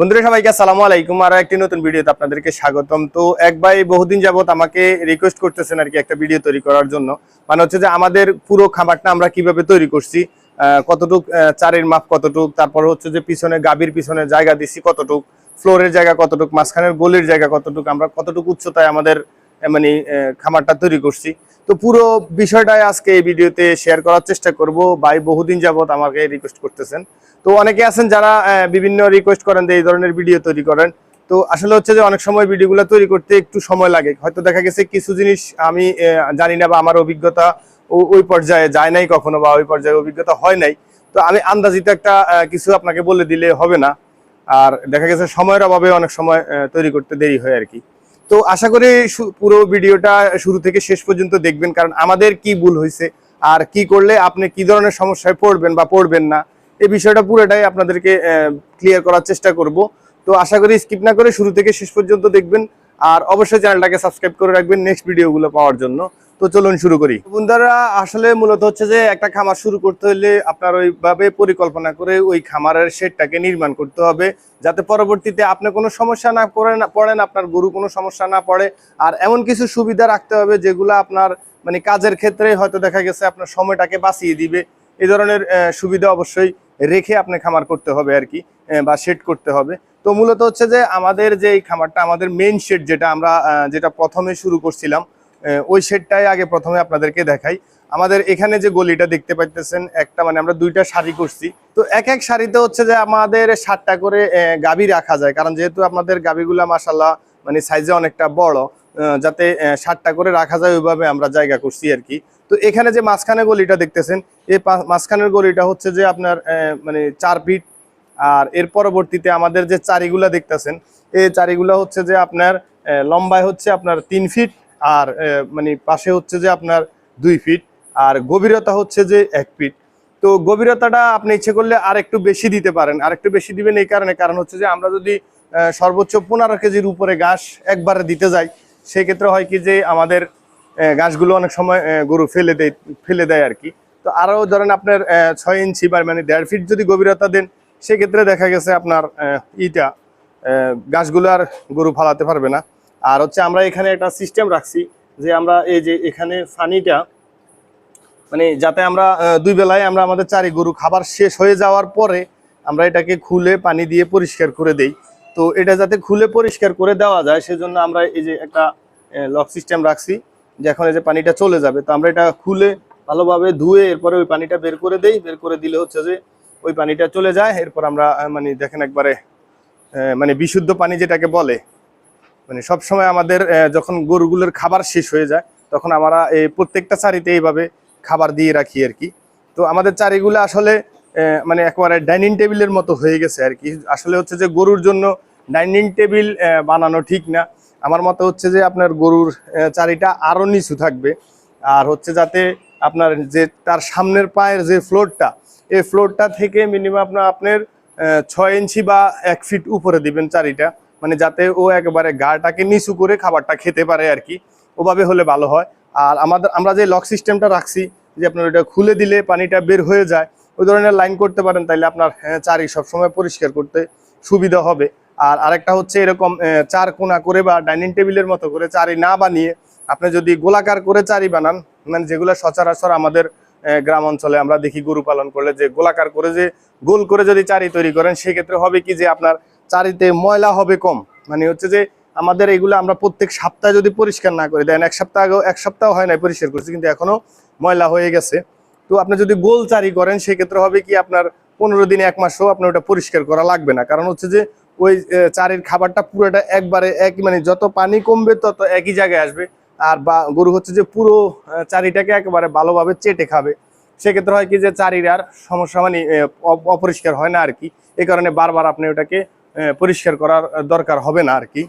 বন্ধুরা, সবাইকে আসসালামু আলাইকুম। আর একটি নতুন ভিডিওতে আপনাদেরকে স্বাগতম। তো এক ভাই বহুদিন যাবত আমাকে রিকোয়েস্ট করতেছেন আর কি একটা ভিডিও তৈরি করার জন্য। মানে হচ্ছে যে আমাদের পুরো খাবারটা আমরা কীভাবে তৈরি করছি কতটুক চারের মাপ কতটুক, তারপর হচ্ছে যে পিছনে গাবির পিছনে জায়গা দিছি কতটুক ফ্লোরের জায়গা কতটুক, মাঝখানের গলির জায়গা কতটুক, আমরা কতটুক উচ্চতায় আমাদের মানে খামারটা তৈরি করছি। তো পুরো বিষয়টাই আজকে এই ভিডিওতে শেয়ার করার চেষ্টা করব। ভাই বহুদিন যাবত আমাকে রিকোয়েস্ট করতেছেন। তো অনেকে আছেন যারা বিভিন্ন রিকোয়েস্ট করেন যে এই ধরনের ভিডিও তৈরি করেন। তো আসলে হচ্ছে যে অনেক সময় ভিডিওগুলো তৈরি করতে একটু সময় লাগে। হয়তো দেখা গেছে কিছু জিনিস আমি জানি না বা আমার অভিজ্ঞতা ওই পর্যায়ে যায় নাই কখনো বা ওই পর্যায়ে অভিজ্ঞতা হয় নাই। তো আমি আন্দাজিত একটা কিছু আপনাকে বলে দিলে হবে না। আর দেখা গেছে সময়ের অভাবে অনেক সময় তৈরি করতে দেরি হয় আর কি। তো আশা করি পুরো ভিডিওটা শুরু থেকে শেষ পর্যন্ত দেখবেন, কারণ আমাদের কি ভুল হয়েছে আর কি করলে আপনি কি ধরনের সমস্যায় পড়বেন বা পড়বেন না, এই বিষয়টা পুরোটাই আপনাদেরকে ক্লিয়ার করার চেষ্টা করব। তো আশা করি স্কিপ না করে শুরু থেকে শেষ পর্যন্ত দেখবেন, আর অবশ্যই চ্যানেলটাকে সাবস্ক্রাইব করে রাখবেন নেক্সট ভিডিওগুলো পাওয়ার জন্য। তো চলুন শুরু করি। বন্ধুরা, আসলে মূলত হচ্ছে যে একটা খামার শুরু করতে হলে আপনার ওইভাবে পরিকল্পনা করে ওই খামারের শেডটাকে নির্মাণ করতে হবে, যাতে পরবর্তীতে আপনি কোনো সমস্যা না পড়ে না, পড়েন, আপনার গরু কোনো সমস্যা না পড়ে। আর এমন কিছু সুবিধা রাখতে হবে যেগুলো আপনার মানে কাজের ক্ষেত্রে হয়তো দেখা গেছে আপনার সময়টাকে বাঁচিয়ে দিবে। এই ধরনের সুবিধা অবশ্যই রেখে আপনি খামার করতে হবে আর কি বা শেড করতে হবে। তো মূলত হচ্ছে যে আমাদের যে এই খামারটা, আমাদের মেইন শেড যেটা আমরা যেটা প্রথমে শুরু করছিলাম ওই শেডটাই আগে প্রথমে আপনাদেরকে দেখাই। আমাদের এখানে যে গলিটা দেখতে পাইতেছেন, একটা মানে আমরা দুইটা শাড়ি করছি। তো এক এক শাড়িতে হচ্ছে যে আমাদের সাতটা করে গাভী রাখা যায়। কারণ যেহেতু আপনাদের গাভীগুলা মাসাল্লাহ মানে সাইজে অনেকটা বড় যাতে সাতটা করে রাখা যায়, ওইভাবে আমরা জায়গা করছি আর কি। তো এখানে যে মাঝখানে গলিটা দেখতেছেন, এই মাঝখানের গলিটা হচ্ছে যে আপনার মানে চার ফিট আর এর পরবর্তীতে আমাদের যে চারিগুলা দেখতেছেন, এই চারিগুলা হচ্ছে যে আপনার লম্বায় হচ্ছে আপনার তিন ফিট আর মানে পাশে হচ্ছে যে আপনার দুই ফিট, আর গভীরতা হচ্ছে যে এক ফিট। তো গভীরতাটা আপনি ইচ্ছে করলে আর একটু বেশি দিতে পারেন। আর একটু বেশি দিবেন এই কারণে, কারণ হচ্ছে যে আমরা যদি সর্বোচ্চ পনেরো কেজির উপরে ঘাস একবারে দিতে যাই, সেক্ষেত্রে হয় কি যে আমাদের ঘাসগুলো অনেক সময় গরু ফেলে দেয় ফেলে দেয় আর কি। তো আরও ধরেন আপনার ছয় ইঞ্চি বা মানে দেড় ফিট যদি গভীরতা দেন, সেক্ষেত্রে দেখা গেছে আপনার ইটা গাছগুলো আর গরু ফালাতে পারবে না। আর হচ্ছে আমরা এখানে একটা সিস্টেম রাখছি যে আমরা এই যে এখানে ফানিটা মানে যাতে আমরা দুই বেলায় আমরা আমাদের চারি গরু খাবার শেষ হয়ে যাওয়ার পরে আমরা এটাকে খুলে পানি দিয়ে পরিষ্কার করে দেই। তো এটা যাতে খুলে পরিষ্কার করে দেওয়া যায়, সেজন্য আমরা এই যে একটা লক সিস্টেম রাখছি যে এখন এই যে পানিটা চলে যাবে। তো আমরা এটা খুলে ভালোভাবে ধুয়ে এরপরে ওই পানিটা বের করে দেই। বের করে দিলে হচ্ছে যে ওই পানিটা চলে যায়। এরপর আমরা মানে দেখেন একবারে মানে বিশুদ্ধ পানি যেটাকে বলে মানে সব সময় আমাদের যখন গরুগুলোর খাবার শেষ হয়ে যায়, তখন আমরা এই প্রত্যেকটা চারিতে এইভাবে খাবার দিয়ে রাখি আর কি। তো আমাদের চারিগুলো আসলে মানে একবারে ডাইনিং টেবিলের মতো হয়ে গেছে আর কি। আসলে হচ্ছে যে গরুর জন্য ডাইনিং টেবিল বানানো ঠিক না। আমার মতে হচ্ছে যে আপনার গরুর চারিটা আরও নিচু থাকবে। আর হচ্ছে যাতে আপনার যে তার সামনের পায়ের যে ফ্লোরটা, এই ফ্লোরটা থেকে মিনিমাম আপনার আপনার ছয় ইঞ্চি বা এক ফিট উপরে দিবেন চারিটা। মানে যাতে ও একবারে গাটাকে নিচু করে খাবারটা খেতে পারে আর কি ওভাবে হলে ভালো হয়। আর আমাদের আমরা যে লক সিস্টেমটা রাখছি যে আপনার ওটা খুলে দিলে পানিটা বের হয়ে যায় ওই ধরনের লাইন করতে পারেন তাইলে আপনার আহ, চারি সবসময় পরিষ্কার করতে সুবিধা হবে। আর আরেকটা হচ্ছে এরকম চার কোনা করে বা ডাইনিং টেবিলের মতো করে চারি না বানিয়ে আপনি যদি গোলাকার করে চারি বানান মানে যেগুলো সচরাচর আমাদের গ্রাম অঞ্চলে আমরা দেখি গরু পালন করলে যে গোলাকার করে যে গোল করে যদি চারি তৈরি করেন সেক্ষেত্রে হবে কি যে আপনার চারিতে ময়লা হবে কম। মানে হচ্ছে যে আমাদের এগুলো আমরা প্রত্যেক সপ্তাহে যদি পরিষ্কার না করি, দেন এক সপ্তাহ আগেও, এক সপ্তাহ হয় নাই পরিষ্কার করছি, কিন্তু এখনও ময়লা হয়ে গেছে। তো আপনি যদি গোল চারি করেন, সেক্ষেত্রে হবে কি আপনার পনেরো দিনে, এক মাসও আপনার ওটা পরিষ্কার করা লাগবে না। কারণ হচ্ছে যে ওই চারির খাবারটা পুরোটা একবারে এক মানে যত পানি কমবে, তত একই জায়গায় আসবে। আর বা, গরু হচ্ছে যে পুরো চারিটাকে একেবারে ভালোভাবে চেটে খাবে। সেক্ষেত্রে হয় কি যে চারির আর সমস্যা মানে অপরিষ্কার হয় না আর কি। এই কারণে বারবার আপনি ওটাকে পরিষ্কার করার দরকার হবে না আর কি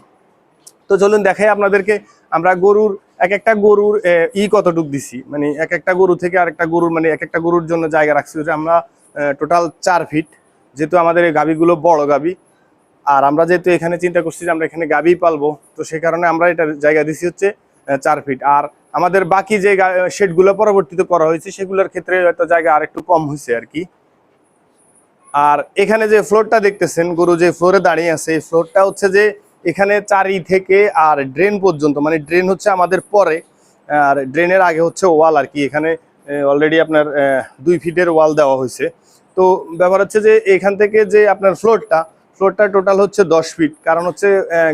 তো চলুন দেখাই আপনাদেরকে, আমরা গরুর এক একটা গরুর ই কতটুক দিছি। মানে এক একটা গরু থেকে আরেকটা গরুর মানে এক একটা গরুর জন্য জায়গা রাখছি যে আমরা টোটাল চার ফিট যেহেতু আমাদের এই গাবিগুলো বড় গাবি আর আমরা যেহেতু এখানে চিন্তা করছি যে আমরা এখানে গাবি পালবো, তো সেই কারণে আমরা এটার জায়গা দিছি হচ্ছে চার ফিট আর আমাদের বাকি যে শেডগুলো পরবর্তীতে করা হয়েছে, সেগুলোর ক্ষেত্রে হয়তো জায়গা আরেকটু কম হয়েছে আর কি আর এখানে যে ফ্লোরটা দেখতেছেন, গরু যে ফ্লোরে দাঁড়িয়ে আছে, এই ফ্লোরটা হচ্ছে যে এখানে চারি থেকে আর ড্রেন পর্যন্ত মানে ড্রেন হচ্ছে আমাদের পরে, আর ড্রেনের আগে হচ্ছে ওয়াল আর কি। এখানে অলরেডি আপনার দুই ফিটের ওয়াল দেওয়া হয়েছে। তো ব্যাপার হচ্ছে যে এখান থেকে যে আপনার ফ্লোরটা ফ্লোরটা টোটাল হচ্ছে দশ ফিট কারণ হচ্ছে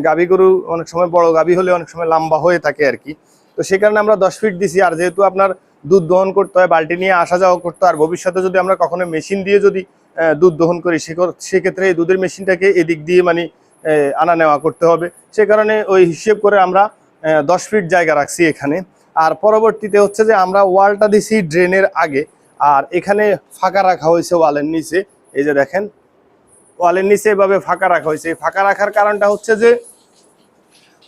গাভী গরু অনেক সময় বড় গাভী হলে অনেক সময় লম্বা হয়ে থাকে আর কি। তো সেই কারণে আমরা দশ ফিট দিছি, আর যেহেতু আপনার দুধ দহন করতে হয়, বালতি নিয়ে আসা যাওয়া করতে হয়, আর ভবিষ্যতে যদি আমরা কখনো মেশিন দিয়ে যদি দুধ দহন করি সেক্ষেত্রে এই দুধের মেশিনটাকে এদিক দিয়ে মানে আনা নেওয়া করতে হবে। সে কারণে ওই হিসেব করে আমরা দশ ফিট জায়গা রাখছি এখানে। আর পরবর্তীতে হচ্ছে যে আমরা ওয়ালটা দিছি ড্রেনের আগে, আর এখানে ফাঁকা রাখা হয়েছে ওয়ালের নিচে। এই যে দেখেন, ওয়ালের নিচে এভাবে ফাঁকা রাখা হয়েছে। ফাঁকা রাখার কারণটা হচ্ছে যে,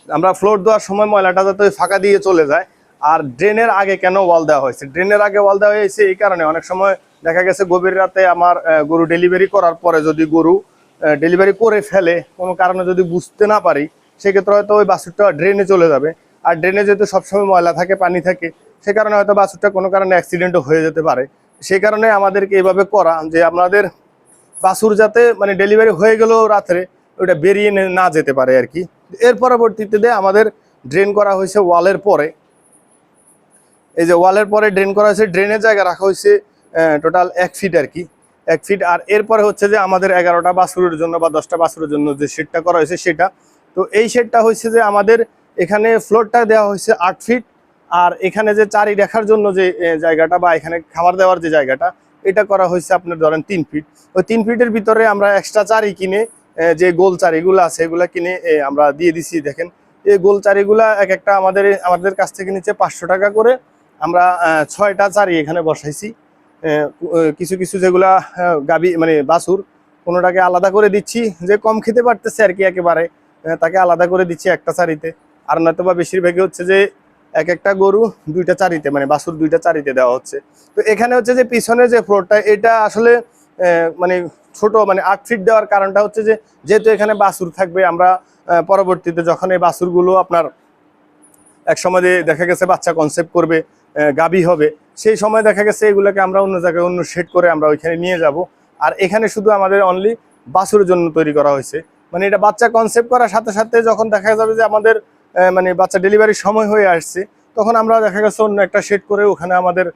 আমরা ফ্লোর দেওয়ার সময় ময়লাটা যাতে ফাঁকা দিয়ে চলে যায়। আর ড্রেনের আগে কেন ওয়াল দেওয়া হয়েছে? ড্রেনের আগে ওয়াল দেওয়া হয়েছে এই কারণে। অনেক সময় দেখা গেছে গভীর রাতে আমার গরু ডেলিভারি করার পরে যদি গরু ডেলিভারি করে ফেলে, কোনো কারণে যদি বুঝতে না পারি, সেক্ষেত্রে হয়তো ওই বাছুরটা ড্রেনে চলে যাবে। আর ড্রেনে যেহেতু সবসময় ময়লা থাকে, পানি থাকে, সে কারণে হয়তো বাছুরটা কোনো কারণে অ্যাক্সিডেন্টও হয়ে যেতে পারে। সেই কারণে আমাদেরকে এভাবে করা যে আপনাদের বাছুর যাতে মানে ডেলিভারি হয়ে গেলেও রাত্রে ওটা বেরিয়ে না যেতে পারে আর কি। এর পরবর্তীতে আমাদের ড্রেন করা হয়েছে ওয়ালের পরে। এই যে ওয়ালের পরে ড্রেন করা হয়েছে ড্রেনের জায়গা রাখা হয়েছে টোটাল এক ফিট আর কি। এক ফিট আর এরপরে হচ্ছে যে আমাদের এগারোটা বাছুরের জন্য বা দশটা বাছুরের জন্য যে শেডটা করা হয়েছে সেটা। তো এই শেডটা হয়েছে যে আমাদের এখানে ফ্লোরটা দেওয়া হয়েছে আট ফিট আর এখানে যে চারি দেখার জন্য যে জায়গাটা বা এখানে খাবার দেওয়ার যে জায়গাটা, এটা করা হয়েছে আপনার ধরেন তিন ফিট ওই তিন ফিটের ভিতরে আমরা এক্সট্রা চারি কিনে যে গোল চারিগুলো আছে, এগুলা কিনে আমরা দিয়ে দিছি, দেখেন। এই গোল চারিগুলা এক একটা আমাদের আমাদের কাছ থেকে নিচ্ছে পাঁচশো টাকা করে আমরা ছয়টা চারি এখানে বসাইছি। কিছু কিছু যেগুলা গাবি মানে বাছুর কোনোটাকে আলাদা করে দিচ্ছি। যে কম খেতে পারতেছে আর কি একেবারে তাকে আলাদা করে দিচ্ছি একটা চারিতে। আর নয়তো বা বেশিরভাগই হচ্ছে যে এক একটা গরু দুইটা চারিতে মানে বাছুর দুইটা চারিতে দেওয়া হচ্ছে। তো এখানে হচ্ছে যে পিছনে যে ফ্লোরটা এটা আসলে মানে ছোট মানে আট ফিট দেওয়ার কারণটা হচ্ছে যে, যেহেতু এখানে বাছুর থাকবে, আমরা পরবর্তীতে যখন এই বাছুরগুলো আপনার, এক সময় দেখা গেছে বাচ্চা কনসেপ্ট করবে গাবি হবে সেই সময় দেখা গেছে এগুলোকে আমরা অন্য জায়গায় অন্য শেড করে আমরা ওইখানে নিয়ে যাব। আর এখানে শুধু আমাদের অনলি বাছুরের জন্য তৈরি করা হয়েছে। মানে এটা বাচ্চা কনসেপ্ট করার সাথে সাথে যখন দেখা যাবে যে আমাদের মানে বাচ্চা ডেলিভারির সময় হয়ে আসছে, তখন আমরা দেখা গেছে অন্য একটা শেড করে ওখানে আমাদের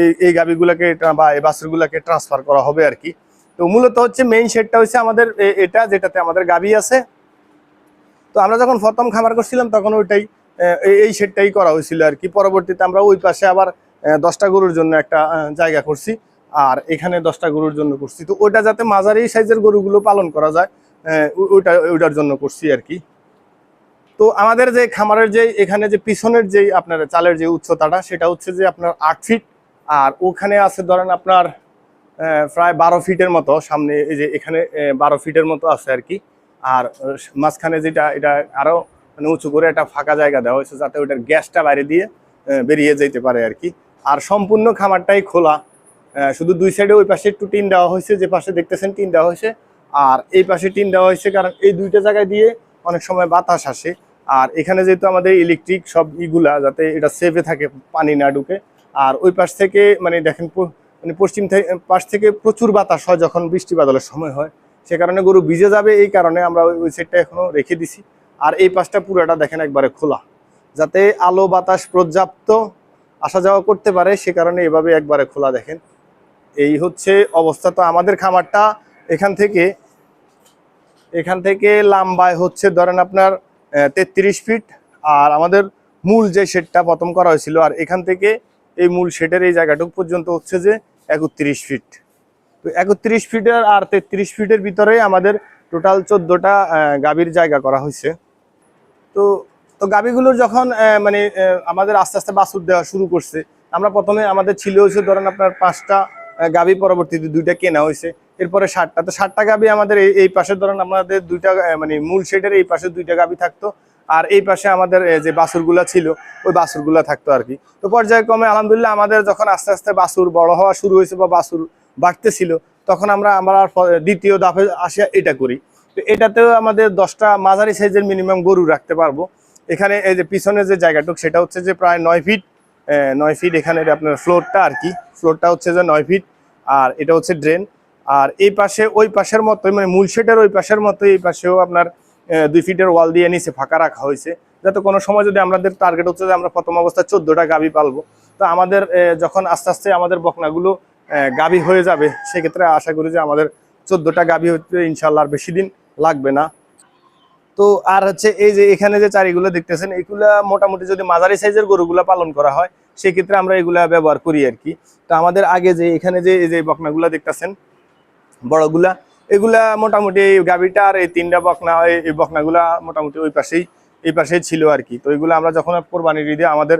এই এই গাবিগুলোকে বা এই বাছুরগুলোকে ট্রান্সফার করা হবে আর কি তো মূলত হচ্ছে মেইন শেডটা হচ্ছে আমাদের এটা যেটাতে আমাদের গাবি আছে। তো আমরা যখন প্রথম খামার করছিলাম তখন ওইটাই এই- শেডটাই করা হয়েছিল আর কি পরবর্তীতে আমরা ওই পাশে আবার দশটা গরুর জন্য একটা জায়গা করছি। আর এখানে দশটা গরুর জন্য করছি। তো ওইটা যাতে মাঝারি সাইজের গরুগুলো পালন করা যায় ওইটা, ওইটার জন্য করছি আর কি। তো আমাদের যে খামারের যে, এখানে যে পিছনের যে আপনার চালের যে উচ্চতাটা, সেটা হচ্ছে যে আপনার আট ফিট আর ওখানে আছে ধরেন আপনার প্রায় বারো ফিটের মতো। সামনে এই যে এখানে বারো ফিটের মতো আছে আর কি। আর মাঝখানে যেটা, এটা আরও মানে উঁচু করে একটা ফাঁকা জায়গা দেওয়া হয়েছে, যাতে ওইটার গ্যাসটা বাইরে দিয়ে বেরিয়ে যেতে পারে আর কি। আর সম্পূর্ণ খামারটাই খোলা। শুধু দুই সাইডে ওই পাশে একটু টিন দেওয়া হয়েছে, যে পাশে দেখতেছেন টিন দেওয়া হয়েছে। আর এই পাশে টিন দেওয়া হয়েছে কারণ এই দুইটা জায়গায় দিয়ে অনেক সময় বাতাস আসে। আর এখানে যেহেতু আমাদের ইলেকট্রিক সব ইগুলা যাতে এটা সেফে থাকে, পানি না ঢুকে। আর ওই পাশ থেকে মানে দেখেন মানে পশ্চিম পাশ থেকে প্রচুর বাতাস হয় যখন বৃষ্টি বাদলের সময় হয়। সে কারণে গরু ভিজে যাবে, এই কারণে আমরা ওই- সাইডটা এখনও রেখে দিছি। আর এই পাশটা পুরোটা দেখেন একবারে খোলা। যাতে আলো বাতাস পর্যাপ্ত আসা যাওয়া করতে পারে, সে কারণে এভাবে একবারে খোলা দেখেন। এই হচ্ছে অবস্থা। তো আমাদের খামারটা এখান থেকে এখান থেকে লাম্বায় হচ্ছে ধরেন আপনার তেত্রিশ ফিট। আর আমাদের মূল যে শেডটা প্রথম করা হয়েছিল, আর এখান থেকে এই মূল শেডের এই জায়গাটুকু পর্যন্ত হচ্ছে যে একত্রিশ ফিট। তো একত্রিশ ফিটের আর তেত্রিশ ফিটের ভিতরে আমাদের টোটাল চোদ্দোটা গাভীর জায়গা করা হয়েছে। তো তো গাভীগুলোর যখন মানে আমাদের আস্তে আস্তে বাছুর দেওয়া শুরু করছে, আমরা প্রথমে আমাদের ছিল হয়েছে ধরেন আপনার পাঁচটা গাভী পরবর্তীতে দুইটা কেনা হয়েছে। এরপরে ষাটটা, তো ষাটটা গাভী আমাদের এই পাশে ধরেন আমাদের দুইটা মানে মূল শেডের এই পাশে দুইটা গাভী থাকতো। আর এই পাশে আমাদের যে বাছুরগুলা ছিল, ওই বাছুরগুলা থাকতো আর কি। তো পর্যায়ক্রমে আলহামদুলিল্লাহ আমাদের যখন আস্তে আস্তে বাছুর বড় হওয়া শুরু হয়েছে বা বাছুর বাড়তেছিল, তখন আমরা আমরা দ্বিতীয় দাফে আসিয়া এটা করি। তো এটাতেও আমাদের দশটা মাঝারি সাইজের মিনিমাম গরু রাখতে পারব। এখানে এই যে পিছনে যে জায়গাটুক, সেটা হচ্ছে যে প্রায় নয় ফিট নয় ফিট এখানে আপনার ফ্লোরটা আর কি, ফ্লোরটা হচ্ছে যে নয় ফিট, আর এটা হচ্ছে ড্রেন। আর এই পাশে, ওই পাশের মতো মানে মূল শেডের ওই পাশের মতো এই পাশেও আপনার দুই ফিটের ওয়াল দিয়ে নিচে ফাঁকা রাখা হয়েছে। যাতে কোনো সময় যদি আমাদের টার্গেট হচ্ছে যে আমরা প্রথম অবস্থায় চোদ্দোটা গাভি পালবো, তো আমাদের যখন আস্তে আস্তে আমাদের বকনাগুলো গাভী হয়ে যাবে, সেক্ষেত্রে আশা করি যে আমাদের চোদ্দোটা গাভী হতে ইনশাল্লাহ আর বেশি দিন লাগবে না। তো আর হচ্ছে এই যে এখানে যে চারিগুলো দেখতেছেন, এগুলা মোটামুটি যদি মাঝারি সাইজের গরুগুলা পালন করা হয়, সেক্ষেত্রে আমরা এগুলা ব্যবহার করি আর কি। তো আমাদের আগে যে এখানে যে, এই যে বকনাগুলা দেখতেছেন, বড়গুলা, এগুলা মোটামুটি গাভীটা আর এই তিনটা বকনা, এই- বকনাগুলা মোটামুটি ওই পাশেই, এই পাশেই ছিল আর কি। তো এগুলো আমরা যখন কোরবানির ঈদে আমাদের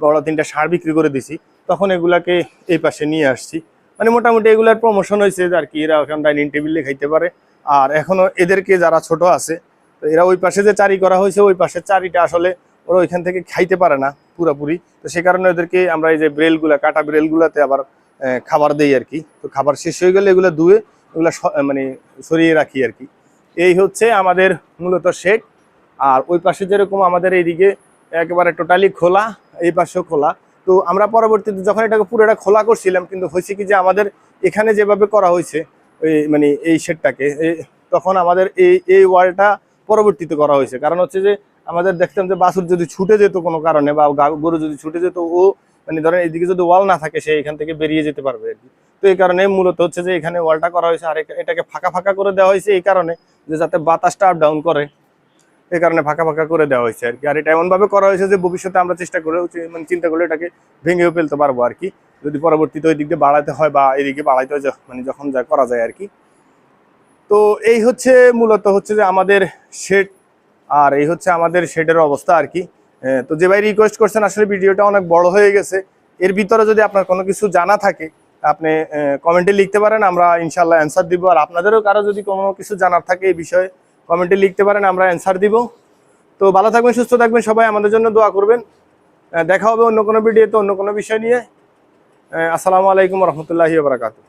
বড় তিনটা সার বিক্রি করে দিছি, তখন এগুলাকে এই পাশে নিয়ে আসছি। মানে মোটামুটি এগুলার প্রমোশন হয়েছে আর কি, এরা এখন ডাইনিং টেবিলে খাইতে পারে। আর এখনও এদেরকে যারা ছোট আছে এরা ওই পাশে যে চারি করা হয়েছে, ওই পাশের চারিটা আসলে ওরা ওইখান থেকে খাইতে পারে না পুরোপুরি। তো সে কারণে ওদেরকে আমরা এই যে ব্রেলগুলা, কাটা ব্রেলগুলাতে আবার খাবার দেই আর কি। তো খাবার শেষ হয়ে গেলে এগুলো ধুয়ে, এগুলো মানে সরিয়ে রাখি আর কি। এই হচ্ছে আমাদের মূলত শেড। আর ওই পাশে যেরকম আমাদের এইদিকে একেবারে টোটালি খোলা, এই পাশেও খোলা। তো আমরা পরবর্তীতে যখন এটাকে পুরোটা খোলা করছিলাম, কিন্তু হয়েছে কি যে আমাদের এখানে যেভাবে করা হয়েছে, এই মানে এই শেডটাকে তখন আমাদের এই এই ওয়ালটা পরবর্তীতে করা হয়েছে। কারণ হচ্ছে যে, আমাদের দেখতাম যে বাছুর যদি ছুটে যেত কোনো কারণে বা গরু যদি ছুটে যেত, ও মানে ধরেন এইদিকে যদি ওয়াল না থাকে, সে এখান থেকে বেরিয়ে যেতে পারবে আর কি। তো এই কারণে মূলত হচ্ছে যে এখানে ওয়ালটা করা হয়েছে আর এটাকে ফাঁকা ফাঁকা করে দেওয়া হয়েছে এই কারণে যে যাতে বাতাসটা আপ ডাউন করে। এই কারণে ফাঁকা ফাঁকা করে দেওয়া হয়েছে আর কি। আর এটা এমনভাবে করা হয়েছে যে ভবিষ্যতে আমরা চেষ্টা করে মানে চিন্তা করলে এটাকে ভেঙেও ফেলতে পারব আর কি। যদি পরবর্তীতে ওই দিক দিয়ে বাড়াতে হয় বা এদিকে বাড়াইতে হয় মানে যখন যা করা যায় আর কি। তো এই হচ্ছে মূলত হচ্ছে যে আমাদের শেড আর এই হচ্ছে আমাদের শেডের অবস্থা আর কি। তো যে ভাই রিকোয়েস্ট করছেন, আসলে ভিডিওটা অনেক বড় হয়ে গেছে। এর ভিতরে যদি আপনার কোনো কিছু জানা থাকে, আপনি কমেন্টে লিখতে পারেন, আমরা ইনশাল্লাহ অ্যান্সার দিব। আর আপনাদেরও কারও যদি কোনো কিছু জানার থাকে এই বিষয়ে কমেন্টে লিখতে পারেন, আমরা অ্যান্সার দিব। তো ভালো থাকবেন, সুস্থ থাকবেন, সবাই আমাদের জন্য দোয়া করবেন। দেখা হবে অন্য কোনো ভিডিওতে অন্য কোনো বিষয় নিয়ে। আসসালামু আলাইকুম রহমতুল্লাহি বারাকাতু